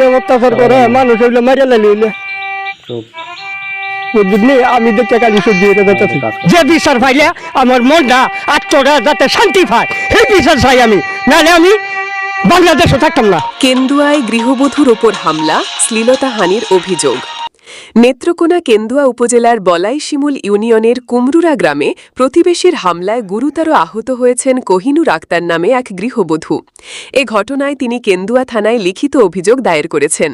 যে অত্যাচার করে মানুষ এগুলো মারিয়া লাইলে বুঝলি আমি দেখতে কালি যে বিচার পাইলে আমার মনটা আত্মটা যাতে শান্তি পায় সেই বিচার চাই আমি। নাহলে আমি বাংলাদেশে থাকতাম না। কেন্দুয়ায় গৃহবধূর ওপর হামলা শ্লীলতা হানির অভিযোগ। নেত্রকোনা কেন্দুয়া উপজেলার বলাইশিমুল ইউনিয়নের কুমরুরা গ্রামে প্রতিবেশীর হামলায় গুরুতর আহত হয়েছেন কোহিনুর আক্তার নামে এক গৃহবধূ। এ ঘটনায় তিনি কেন্দুয়া থানায় লিখিত অভিযোগ দায়ের করেছেন।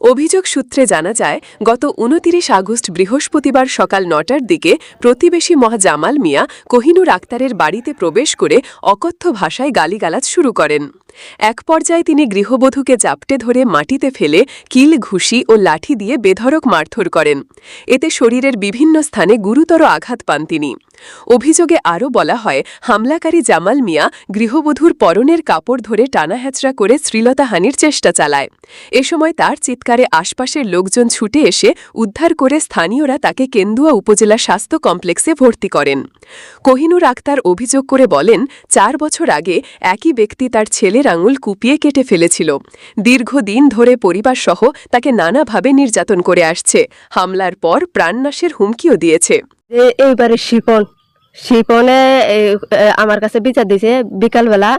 অভিযোগ সূত্রে জানা যায়, গত উনতিরিশ আগস্ট বৃহস্পতিবার সকাল নটার দিকে প্রতিবেশী মহ জামাল মিয়া কোহিনুর আক্তারের বাড়িতে প্রবেশ করে অকথ্য ভাষায় গালিগালাজ শুরু করেন। এক পর্যায়ে তিনি গৃহবধূকে জাপটে ধরে মাটিতে ফেলে কিল, ঘুষি ও লাঠি দিয়ে বেধড়ক মারধর করেন। এতে শরীরের বিভিন্ন স্থানে গুরুতর আঘাত পান তিনি। অভিযোগে আরও বলা হয়, হামলাকারী জামাল মিয়া গৃহবধূর পরনের কাপড় ধরে টানা হ্যাচড়া করে শ্রীলতাহানির চেষ্টা চালায়। এ সময় তার চিৎকারে আশপাশের লোকজন ছুটে এসে উদ্ধার করে স্থানীয়রা তাকে কেন্দুয়া উপজেলা স্বাস্থ্য কমপ্লেক্সে ভর্তি করেন। কোহিনুর আক্তার অভিযোগ করে বলেন, চার বছর আগে একই ব্যক্তি তার ছেলের আঙুল কুপিয়ে কেটে ফেলেছিল। দীর্ঘদিন ধরে পরিবারসহ তাকে নানাভাবে নির্যাতন করে আসছে। হামলার পর প্রাণনাশের হুমকিও দিয়েছে। এইবারে শিপন, শিপনে আমার কাছে বিচার দিছে। বিকালবেলা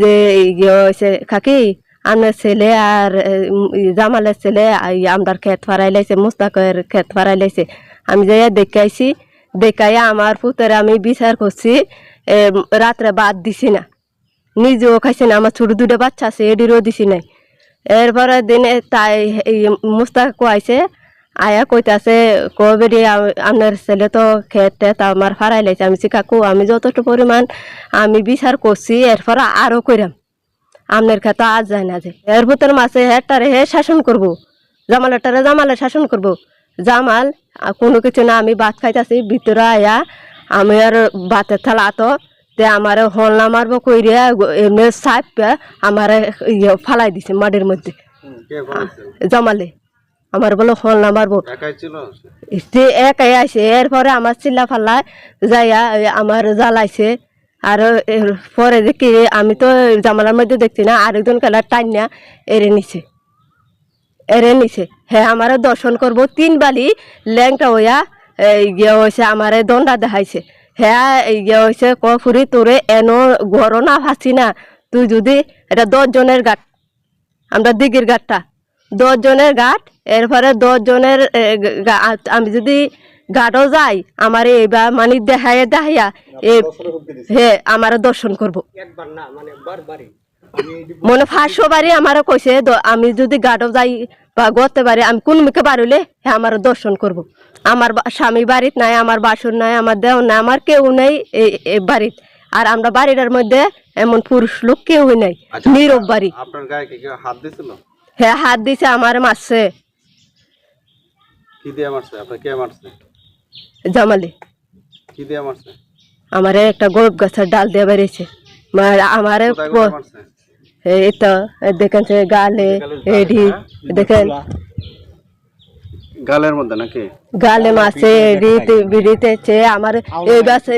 যে হয়েছে কাকি আমার ছেলে আর জামালের ছেলে আমদার ক্ষেত ফারাই লাইছে মুস্তাকের ক্ষেত ফারাই লাইছে আমি যাই দেখাইছি, দেখাইয়া আমার পুতরে আমি বিচার করছি। রাত্রে বাদ দিছি না। নিজেও খাইছে না, আমার ছোট দুটো বাচ্চা আছে এডিরও দিছি নাই। এরপরে দিনে তাই মুস্তাক কোয়াইছে আয়া কইতাছে কবেরি আপনার ছেলে তো খেতে তা আমার ফারাই লাইছে, আমি কাকু আমি যতটুকু পরিমাণ আমি বিচার করছি, এরপর আরও কইরাম, আপনার খেতে আজ যায় না যে। এর ভিতর মাসে হেটারে হে শাসন করব জামালেরটারে জামালে শাসন করব। জামাল, কোনো কিছু না, আমি ভাত খাইতাছি, ভিতরে আয়া, আমি আর ভাতের থালা তো তে আমার হলনা মারবো কইরিয়া এমনি সাপ আমার ইয়ে ফালাই দিছে মাটির মধ্যে। জমালে। আমার বলে হলনা মারবো। সে একাই আইসে এরপরে আমার চিল্লা ফাল্লা যাইয়া আমার জ্বালাইছে। আর এর পরে দেখি আমি তো জামালার মধ্যে দেখছি না আরেকজন খেলা টাইনা এরে নিছে। এরে নিছে। হ্যাঁ আমার দর্শন করব। তিন বালি ল্যাংটা হইয়া ইয়ে হয়েছে আমার দণ্ডা দেখাইছে। হ্যাঁ ইয়ে হয়েছে কফুরি তোরে এন ঘর না ফাঁসি না। তুই যদি এটা দশ জনের গাট আমরা দিঘির ঘাটটা দশ জনের ঘাট এরপরে দশ জনের এ, গা- আ- আমি যদি ঘাটও যাই আমার এইবার মানে দেখাইয়া দেখাইয়া এ হে আমার দর্শন করব। মনে ফাঁসশো বাড়ি আমারও কইছে দ- আমি যদি ঘাটও যাই বা গড়তে পারি আমি কোন মুখে বাড়িলে হে আমার দর্শন করব। আমার স্বামী বাড়িত নাই আমার বাসন নাই আমার দেহ নাই আমার কেউ নেই বাড়িত। আর আমরা বাড়িটার মধ্যে এমন পুরুষ লোক কেউই নাই নীরব বাড়ি। আপনার গায়ে কি হাত দিছিল হ্যাঁ হাত দিছে আমার মারছে। কি দিয়ে মারছে? আপনার কে মারছে? জামালে। কি দিয়ে মারছে? আমারে একটা গোলাপ গাছের ডাল দিয়ে বেরিয়েছে আমারে তো দেখেন সে গালে এডি দেখেন। গালের মধ্যে নাকি? গালে মাছে বিড়িতেছে আমার এই বাসে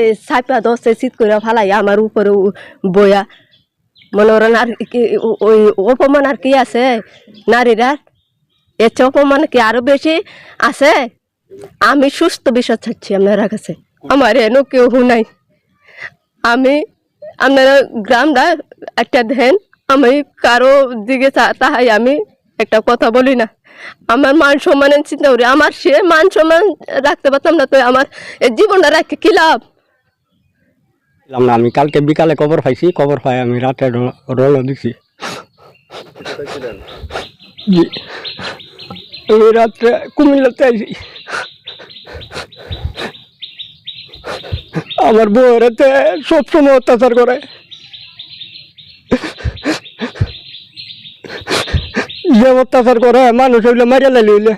দশে শীত করে ফালাই আমার উপরে বয়া মনে আর কি ওই অপমান আর কি আছে নারীরা? এর চেয়ে অপমান কি আরও বেশি আছে? আমি সুস্থ বিষয় চাচ্ছি আপনারা কাছে। আমার এনো কেউ নাই। আমি আপনারা গ্রামটা একটা দেন। আমি কারও দিকে তাহাই আমি একটা কথা বলি না। আমার মান সম্মানের চিন্তা করি। আমার সে মান সম্মান রাখতে পারতাম না তো আমার জীবনটা রাখতে কি লাভ? আমি কালকে বিকালে কবর পাইছি। কবর পাই আমি রাতে রওনা দিছি। আমি রাত্রে কুমিল্লাতে আইছি। আমার বউরাতে সবসময় অত্যাচার করে। যে অত্যাচার করে, মানুষ হইলে মারিয়া লাইলে হইলে।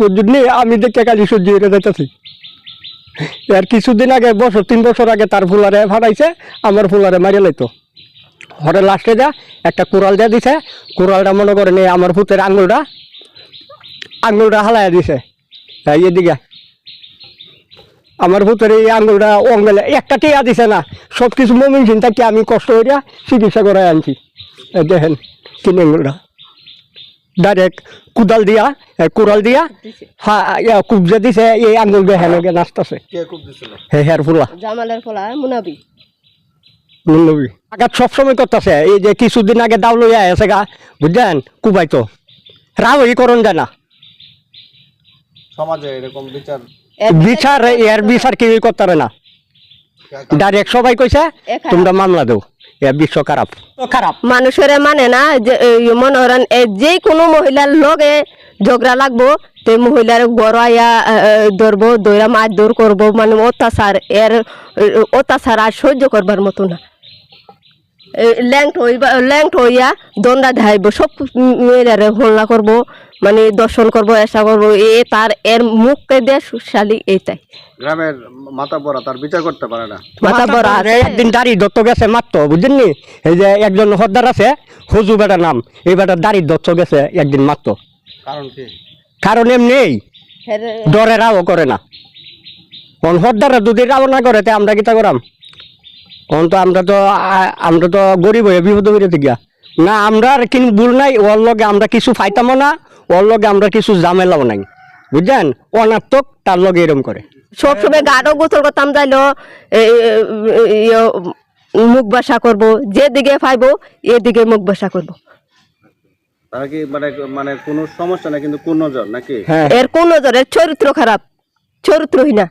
বুঝলি আমি দেখে কালি সহ্য হয়ে যাইতেছি। আর কিছুদিন আগে, বছর, তিন বছর আগে তার ফুলারে ফাটাইছে, আমার ফুলারে মারিয়া লাইতো। হরে লাস্টে যা একটা কোরাল দিয়ে দিছে। কোরালটা মনে করেন এই আমার ভূতের আঙুলটা আঙুলটা হালাইয়া দিছে। এই এদিকে। আমার ভূতের এই আঙুলটা অঙ্গলে একটা টিয়া দিছে না সব কিছু মমিন চিন্তা কি আমি কষ্ট করিয়া চিকিৎসা করে আনছি। দেখেন। কিনে আঙ্গুলটা ডাইরেক্ট কুদাল দিয়া এ, কুড়াল দিয়া হ্যাঁ কুবজে দিছে এই আঙ্গুল দিয়ে হেনকে নাচতেছে কে খুব দিছিল হে হের ফুলা জামালের ফলা মুনাবি নুনবি আঘাত সবসময় করতেছে এই যে কিছুদিন আগে দাও লইয়া আছে গা বুঝলেন কুবাইতো রাও ই করণ যায় না সমাজে এরকম বিচার বিচার এর বিচার কেউই করতে পারে না ডাইরেক্ট সবাই কইছে। তোমরা মামলা দেও বিশ্ব খারাপ। খারাপ। মানুষের মানে না যে এই মনে করেন এ যে কোনো মহিলার লগে ঝগড়া লাগবো তে মহিলার গড়াইয়া ধরবো দৈরা মাছ দৌড় করব মানে অত্যাচার এর অত্যাচার আর সহ্য করবার মতো না। ল্যাংট হইবা ল্যাংট হইয়া দণ্ডা দেখাইব সব মেয়েরা হল্লা করব মানে দর্শন করব এসা করব এ তার এর মুখকে দিয়ে সুশালী এইটাই। গ্রামের মাথা বড়া তার বিচার করতে পারে না। মাথা বড় আছে। একদিন দাড়ি দত্ত গেছে মাত্র বুঝলেননি এই যে একজন হদ্দার আছে হজু বেটার নাম এই বেটার দাড়ি দত্ত গেছে একদিন মাত্র। কারণ কি? কারণ এমনি ডরে রাও করে না। কোন হদ্দারা যদি রাও না করে তে আমরা কিতা করাম? কোন তো আমরা তো আমরা তো গরিব হয়ে বিপদ হয়ে গিয়া। না আমরা আর কিন্তু ভুল নাই ওর লগে আমরা কিছু ফাইতামও না ওর লগে আমরা কিছু ঝামেলাও নাই। বুঝলেন অনাত্মক তার লগে এরম করে। সবসময় গাঢ় গোসল করতাম যাইলো মুখ বাসা করব যেদিকে পাইবো এদিকে মুখ বাসা করব। তারা কি মানে মানে কোনো সমস্যা না কিন্তু কোন নজর নাকি? হ্যাঁ। এর কোন চরিত্র খারাপ চরিত্রহীনা।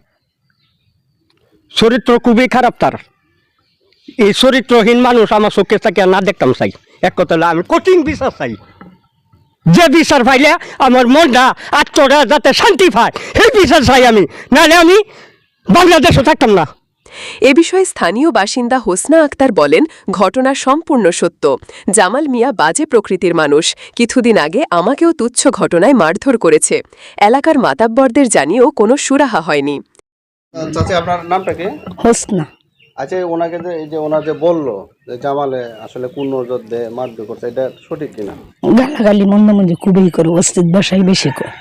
চরিত্র খুবই খারাপ তার। এই চরিত্রহীন মানুষ আমার চোখে থাকে না দেখতাম চাই। এক কথা আমি কঠিন বিচার চাই। যে বিচার পাইলে আমার মনটা আত্মটা যাতে শান্তি পায় সেই বিচার চাই আমি। নাহলে আমি বাংলাদেশে থাকতাম না। এ বিষয়ে স্থানীয় বাসিন্দা হোসনা আক্তার বলেন ঘটনা সম্পূর্ণ সত্য। জামাল মিয়া বাজে প্রকৃতির মানুষ। কিছুদিন আগে আমাকেও তুচ্ছ ঘটনায় মারধর করেছে। এলাকার মাতাব্বরদের জানিয়েও কোনো সুরাহা হয়নি। আপনার নামটা কি? হোসনা। আচ্ছা ওনাকে যে এই যে ওনা যে বলল যে জামালে আসলে কোন নজর দে মারধর করছে এটা সঠিক কিনা? গালাগালি মন্দ মধ্যে খুবই করে অস্তিত বাসায় বেশি করে।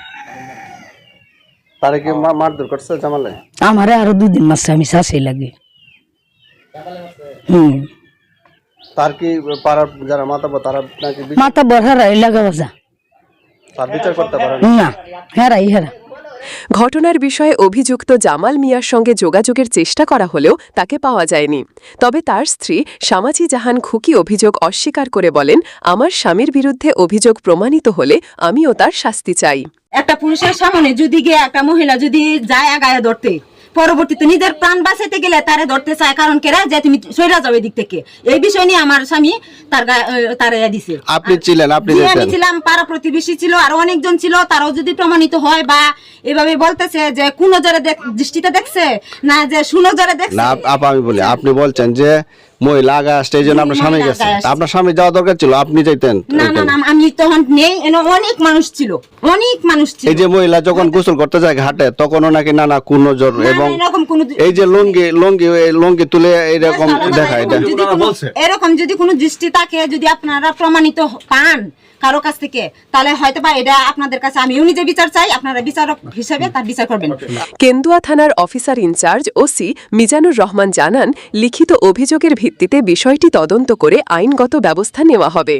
তারে কি মারধর করছে জামালে? আমারে আরও দুই দিন মাসে আমি শাসি লাগে। হুম। তার কি পাড়ার যারা মাতাবো তারা নাকি মাথা বড় লাগা বাজা তার বিচার করতে পারে না? না হেরাই হেরা ঘটনার বিষয়ে অভিযুক্ত জামাল মিয়ার সঙ্গে যোগাযোগের চেষ্টা করা হলেও তাকে পাওয়া যায়নি। তবে তার স্ত্রী সামাজি জাহান খুকি অভিযোগ অস্বীকার করে বলেন, আমার স্বামীর বিরুদ্ধে অভিযোগ প্রমাণিত হলে আমিও তার শাস্তি চাই। একটা পুরুষের সামনে যদি গিয়ে একটা মহিলা যদি যায় আগায় ধরতে পরবর্তীতে নিজের প্রাণ বাঁচাতে গেলে তারে ধরতে চায়। কারণ কেরা? যে তুমি সৈরা যাবে দিক থেকে। এই বিষয় নিয়ে আমার স্বামী তার তারে দিছে। আপনি ছিলেন আপনি আমি ছিলাম পাড়া প্রতিবেশী ছিল আর অনেকজন ছিল তারাও যদি প্রমাণিত হয় বা এভাবে বলতেছে যে কোন দেখ- দৃষ্টিতে দেখছে? না যে শুনো জরে দেখছে? না আপা আমি বলি আপনি বলছেন যে মহিলা আগা আসতে এই জন্য আপনার স্বামী গেছে? আপনার স্বামী যাওয়া দরকার ছিল? আপনি যাইতেন না না না আমি তখন নেই অনেক মানুষ ছিল অনেক মানুষ ছিল। এই যে মহিলা যখন গোসল করতে যায় ঘাটে তখন নাকি নানা কুনজর না, না, এবং এই যে লুঙ্গি লুঙ্গি এই তুলে এরকম দেখায় এটা এরকম যদি কোনো দৃষ্টি থাকে যদি আপনারা প্রমাণিত পান কারও কাছ থেকে তাহলে হয়তো বা এটা আপনাদের কাছে আমিও নিজে বিচার চাই আপনারা বিচারক হিসেবে তার বিচার করবেন। কেন্দুয়া থানার officer incharge OC Mizanur Rahman জানান লিখিত অভিযোগের ভিত্তিতে বিষয়টি তদন্ত করে আইনগত ব্যবস্থা নেওয়া হবে।